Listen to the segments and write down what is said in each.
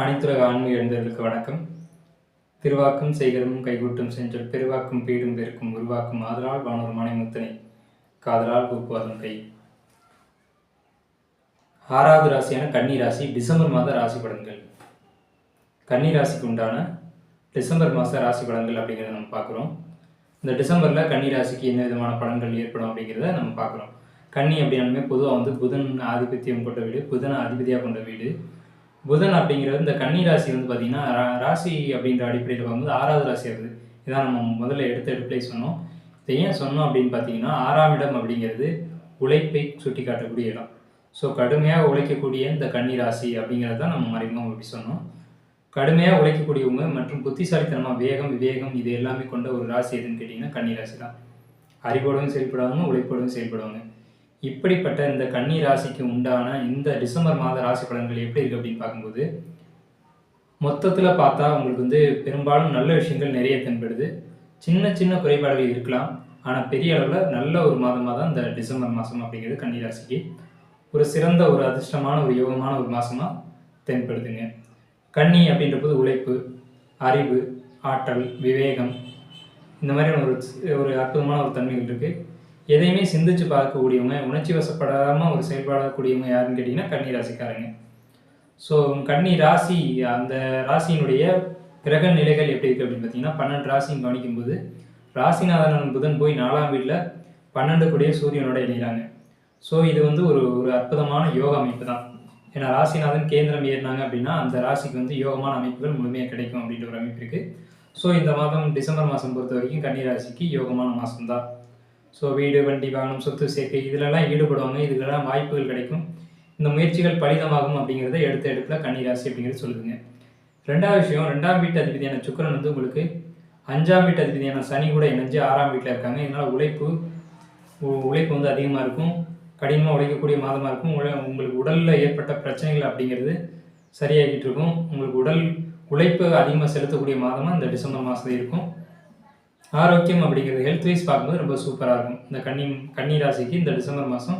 அனைத்துலக ஆன்மீக எழுந்தர்களுக்கு வணக்கம். திருவாக்கும் செய்கரமும் கைகூட்டும் சென்ற பெருவாக்கும் பீடும் பெருக்கும் உருவாக்கும் ஆதலால் வானொரு மனைமுத்தனை காதலால் கூப்புவதும் கை. ஆறாவது ராசியான கன்னி ராசி டிசம்பர் மாத ராசி பலன்கள். கன்னி ராசிக்கு உண்டான டிசம்பர் மாத ராசி பலன்கள் அப்படிங்கிறத நம்ம பார்க்குறோம். இந்த டிசம்பரில் கன்னி ராசிக்கு என்ன விதமான பலன்கள் ஏற்படும் அப்படிங்கிறத நம்ம பார்க்குறோம். கன்னி அப்படின்னாலுமே பொதுவாக வந்து புதன் ஆதிபத்தியம் கொண்ட வீடு புதன் அதிபதியாக கொண்ட வீடு புதன் அப்படிங்கிறது இந்த கன்னி ராசி வந்து பார்த்திங்கன்னா ரா- ராசி அப்படின்ற அடிப்படையில் பார்க்கும்போது ஆறாவது ராசி ஆகுது இதான் நம்ம முதல்ல எடுத்த எடுப்பிலே சொன்னோம். இதை ஏன் சொன்னோம் அப்படின்னு பார்த்தீங்கன்னா ஆறாம் இடம் அப்படிங்கிறது உழைப்பை சுட்டி காட்டக்கூடிய இடம். ஸோ கடுமையாக உழைக்கக்கூடிய இந்த கன்னி ராசி அப்படிங்கிறது தான் நம்ம மறைமுகம் அப்படி சொன்னோம். கடுமையாக உழைக்கக்கூடியவங்க மற்றும் புத்திசாலித்தனமாக வேகம் விவேகம் இது எல்லாமே கொண்ட ஒரு ராசி எதுன்னு கேட்டிங்கன்னா கன்னி ராசி தான். அறிவோடவும் செயல்படுவாங்க உழைப்போடவும் செயல்படுவாங்க. இப்படிப்பட்ட இந்த கன்னி ராசிக்கு உண்டான இந்த டிசம்பர் மாத ராசி பலன்கள் எப்படி இருக்குது அப்படின்னு பார்க்கும்போது மொத்தத்தில் பார்த்தா உங்களுக்கு வந்து பெரும்பாலும் நல்ல விஷயங்கள் நிறைய தென்படுது. சின்ன சின்ன குறைபாடுகள் இருக்கலாம். ஆனால் பெரிய அளவில் நல்ல ஒரு மாதமாக தான் இந்த டிசம்பர் மாதம் அப்படிங்கிறது கன்னி ராசிக்கு. ஒரு சிறந்த ஒரு அதிர்ஷ்டமான ஒரு யோகமான ஒரு மாதமாக தென்படுதுங்க. கன்னி அப்படின்றபோது உழைப்பு அறிவு ஆற்றல் விவேகம் இந்த மாதிரியான ஒரு ஒரு அற்புதமான ஒரு தன்மைகள் இருக்குது எதையுமே சிந்திச்சு பார்க்கக்கூடியவங்க உணர்ச்சி வசப்படாமல் ஒரு செயல்படக்கூடியவங்க யாருன்னு கேட்டிங்கன்னா கன்னி ராசிக்காரங்க. ஸோ கன்னி ராசி அந்த ராசியினுடைய கிரக நிலைகள் எப்படி இருக்குது அப்படின்னு பார்த்தீங்கன்னா பன்னெண்டு ராசியும் கவனிக்கும்போது ராசிநாதன் புதன் போய் நாலாம் வீட்டில் பன்னெண்டு கூடிய சூரியனோட இணைகிறாங்க. ஸோ இது வந்து ஒரு ஒரு அற்புதமான யோக அமைப்பு தான். ஏன்னா ராசிநாதன் கேந்திரம் ஏறினாங்க அப்படின்னா அந்த ராசிக்கு வந்து யோகமான அமைப்புகள் முழுமையாக கிடைக்கும் அப்படின்ற ஒரு அமைப்பு இருக்குது ஸோ இந்த மாதம் டிசம்பர் மாதம் பொறுத்த வரைக்கும் கன்னி ராசிக்கு யோகமான மாதம் தான் ஸோ வீடு வண்டி வாகனம் சொத்து சேர்க்கை இதிலெல்லாம் ஈடுபடுவாங்க. இதுக்கெல்லாம் வாய்ப்புகள் கிடைக்கும். இந்த முயற்சிகள் பலிதமாகும் அப்படிங்கிறத எடுத்த எடுப்பில் கன்னிராசி அப்படிங்கிறது சொல்லுதுங்க. ரெண்டாவது விஷயம் ரெண்டாம் வீட்டு அதிபதியான சுக்கிரன் வந்து உங்களுக்கு அஞ்சாம் வீட்டு அதிபதியான சனி கூட இணைஞ்சு ஆறாம் வீட்டில் இருக்காங்க. இதனால் உழைப்பு உ- உழைப்பு வந்து அதிகமாக இருக்கும். கடினமாக உழைக்கக்கூடிய மாதமாக இருக்கும். உங்களுக்கு உடலில் ஏற்பட்ட பிரச்சனைகள் அப்படிங்கிறது சரியாகிட்டு இருக்கும். உங்களுக்கு உடல் உழைப்பு அதிகமாக செலுத்தக்கூடிய மாதமாக இந்த டிசம்பர் மாதம் இருக்கும். ஆரோக்கியம் அப்படிங்கிறது ஹெல்த் வைஸ் பார்க்கும்போது ரொம்ப சூப்பராக இருக்கும். இந்த கன்னி கன்னி ராசிக்கு இந்த டிசம்பர் மாதம்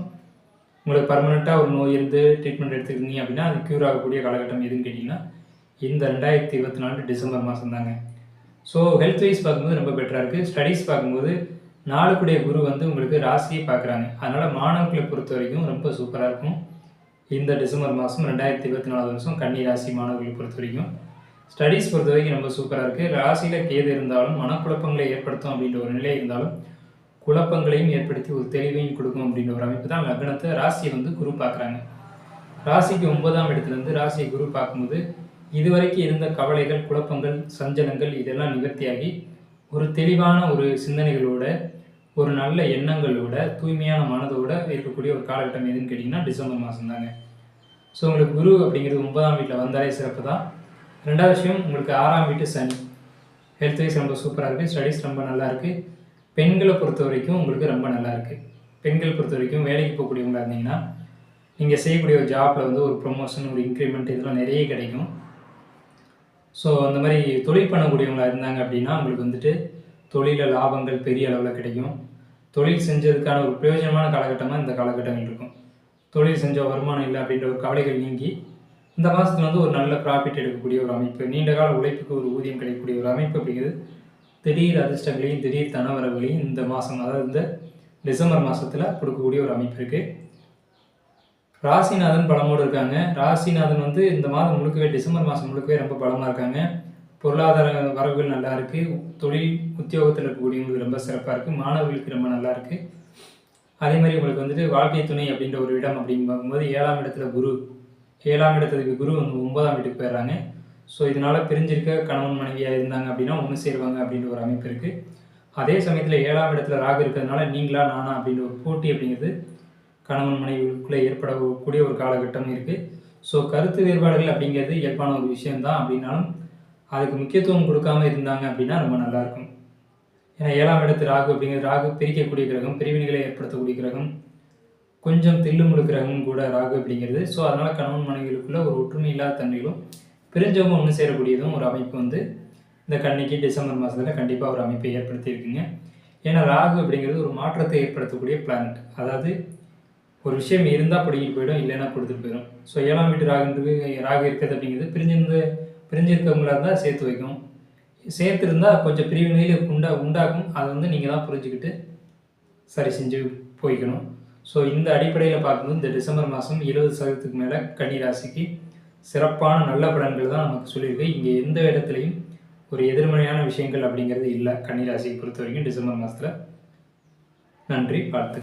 உங்களுக்கு பர்மனெண்ட்டாக ஒரு நோய் இருந்து ட்ரீட்மெண்ட் எடுத்துக்கிட்டீங்க அப்படின்னா அது க்யூர் ஆகக்கூடிய காலகட்டம் எதுன்னு கேட்டிங்கன்னா இந்த ரெண்டாயிரத்தி இருபத்தி நாலு டிசம்பர் மாதம் தாங்க. ஸோ ஹெல்த் வைஸ் பார்க்கும்போது ரொம்ப பெட்டராக இருக்குது ஸ்டடீஸ் பார்க்கும்போது நாளுக்குடைய குரு வந்து உங்களுக்கு ராசியை பார்க்குறாங்க. அதனால் மாணவர்களை பொறுத்த வரைக்கும் ரொம்ப சூப்பராக இருக்கும். இந்த டிசம்பர் மாதம் ரெண்டாயிரத்தி இருபத்தி நாலு வருஷம் கன்னி ராசி மாணவர்களை பொறுத்த வரைக்கும். ஸ்டடீஸ் பொறுத்த வரைக்கும் ரொம்ப சூப்பராக இருக்குது ராசியில் கேது இருந்தாலும் மனக்குழப்பங்களை ஏற்படுத்தும் அப்படின்ற ஒரு நிலை இருந்தாலும் குழப்பங்களையும் ஏற்படுத்தி ஒரு தெளிவையும் கொடுக்கும் அப்படின்ற ஒரு அமைப்பு தான் லக்னத்தை ராசியை வந்து குரு பார்க்குறாங்க. ராசிக்கு ஒன்பதாம் இடத்துலேருந்து ராசியை குரு பார்க்கும்போது இதுவரைக்கும் இருந்த கவலைகள் குழப்பங்கள் சஞ்சலங்கள் இதெல்லாம் நிவர்த்தியாகி ஒரு தெளிவான ஒரு சிந்தனைகளோட ஒரு நல்ல எண்ணங்களோட தூய்மையான மனதோட இருக்கக்கூடிய ஒரு காலகட்டம் எதுன்னு கேட்டிங்கன்னா டிசம்பர் மாதம் தாங்க ஸோ உங்களுக்கு குரு அப்படிங்கிறது ஒன்பதாம் வீட்டில் வந்தாலே சிறப்பு தான் ரெண்டாவது விஷயம் உங்களுக்கு ஆறாம் வீட்டு சன். ஹெல்த் வைஸ் ரொம்ப சூப்பராக இருக்குது ஸ்டடீஸ் ரொம்ப நல்லா இருக்குது பெண்களை பொறுத்த வரைக்கும் உங்களுக்கு ரொம்ப நல்லா இருக்குது பெண்கள் பொறுத்த வரைக்கும் வேலைக்கு போகக்கூடியவங்களா இருந்தீங்கன்னா நீங்கள் செய்யக்கூடிய ஒரு ஜாப்பில் வந்து ஒரு ப்ரொமோஷன் ஒரு இன்க்ரிமெண்ட் இதெல்லாம் நிறைய கிடைக்கும். ஸோ அந்த மாதிரி தொழில் பண்ணக்கூடியவங்களாக இருந்தாங்க அப்படின்னா உங்களுக்கு வந்துட்டு தொழிலில் லாபங்கள் பெரிய அளவில் கிடைக்கும். தொழில் செஞ்சதுக்கான ஒரு பிரயோஜனமான காலகட்டமாக இந்த காலகட்டங்கள் இருக்கும். தொழில் செஞ்ச வருமானம் இல்லை அப்படின்ற ஒரு கவலைகள் நீங்கி இந்த மாதத்துல வந்து ஒரு நல்ல ப்ராஃபிட் எடுக்கக்கூடிய ஒரு அமைப்பு நீண்ட கால உழைப்புக்கு ஒரு ஊதியம் கிடைக்கக்கூடிய ஒரு அமைப்பு அப்படிங்கிறது திடீர் அதிர்ஷ்டங்களையும் திடீர் தனவரவுகளையும் இந்த மாதம் அதாவது இந்த டிசம்பர் மாதத்தில் கொடுக்கக்கூடிய ஒரு அமைப்பு இருக்குது ராசிநாதன் பலமோடு இருக்காங்க. ராசிநாதன் வந்து இந்த மாதம் முழுக்கவே டிசம்பர் மாதம் முழுக்கவே ரொம்ப பலமாக இருக்காங்க. பொருளாதார வரவுகள் நல்லா இருக்குது தொழில் உத்தியோகத்தில் இருக்கக்கூடியவங்களுக்கு ரொம்ப சிறப்பாக இருக்குது மாணவர்களுக்கு ரொம்ப நல்லா இருக்குது அதே மாதிரி உங்களுக்கு வந்துட்டு வாழ்க்கை துணை அப்படின்ற ஒரு இடம் அப்படின்னு பார்க்கும்போது ஏழாம் இடத்துல குரு ஏழாம் இடத்துக்கு குரு வந்து ஒன்பதாம் வீட்டுக்கு போயிடுறாங்க. ஸோ இதனால் பிரிஞ்சிருக்க கணவன் மனைவியாக இருந்தாங்க அப்படின்னா ஒன்று சேருவாங்க அப்படின்ற ஒரு அமைப்பு இருக்குது அதே சமயத்தில் ஏழாம் இடத்துல ராகு இருக்கிறதுனால நீங்களா நானா அப்படின்ற ஒரு போட்டி அப்படிங்கிறது கணவன் மனைவிக்குள்ளே ஏற்படக்கூடிய ஒரு காலகட்டம் இருக்குது ஸோ கருத்து வேறுபாடுகள் அப்படிங்கிறது இயல்பான ஒரு விஷயம்தான். அப்படின்னாலும் அதுக்கு முக்கியத்துவம் கொடுக்காம இருந்தாங்க அப்படின்னா ரொம்ப நல்லாயிருக்கும் ஏன்னா ஏழாம் இடத்து ராகு அப்படிங்கிறது ராகு பிரிக்கக்கூடிய கிரகம் பிரிவினைகளை ஏற்படுத்தக்கூடிய கிரகம். கொஞ்சம் தில்லுமுழு கிரகம் கூட ராகு அப்படிங்கிறது. ஸோ அதனால் கணவன் மனைவிகளுக்குள்ள ஒரு ஒற்றுமை இல்லாத தன்மையிலும் பிரிஞ்சவங்க ஒன்று சேரக்கூடியதும் ஒரு அமைப்பு வந்து இந்த கண்ணிக்கு டிசம்பர் மாதத்தில் கண்டிப்பாக ஒரு அமைப்பை ஏற்படுத்தியிருக்குங்க ஏன்னா ராகு அப்படிங்கிறது ஒரு மாற்றத்தை ஏற்படுத்தக்கூடிய பிளானட் அதாவது ஒரு விஷயம் இருந்தால் பிடிக்கிட்டு போயிடும் இல்லைன்னா கொடுத்துட்டு போயிடும். ஸோ ஏழாம் வீட்டு ராகுன்றது ராகு இருக்கிறது அப்படிங்கிறது பிரிஞ்சிருந்து பிரிஞ்சிருக்கவங்களா இருந்தால் சேர்த்து வைக்கும். சேர்த்து இருந்தால் கொஞ்சம் பிரிவினையில் உண்டா உண்டாகும். அதை வந்து நீங்கள் தான் புரிஞ்சுக்கிட்டு சரி செஞ்சு போய்க்கணும். ஸோ இந்த அடிப்படையில் பார்க்கும்போது இந்த டிசம்பர் மாதம் இருபது சதவீதத்துக்கு மேலே கன்னி ராசிக்கு சிறப்பான நல்ல பலன்கள் தான் நமக்கு சொல்லியிருக்கு. இங்கே எந்த இடத்துலையும் ஒரு எதிர்மறையான விஷயங்கள் அப்படிங்கிறது இல்லை. கன்னி ராசியை பொறுத்த வரைக்கும் டிசம்பர் மாதத்தில் நன்றி பார்த்து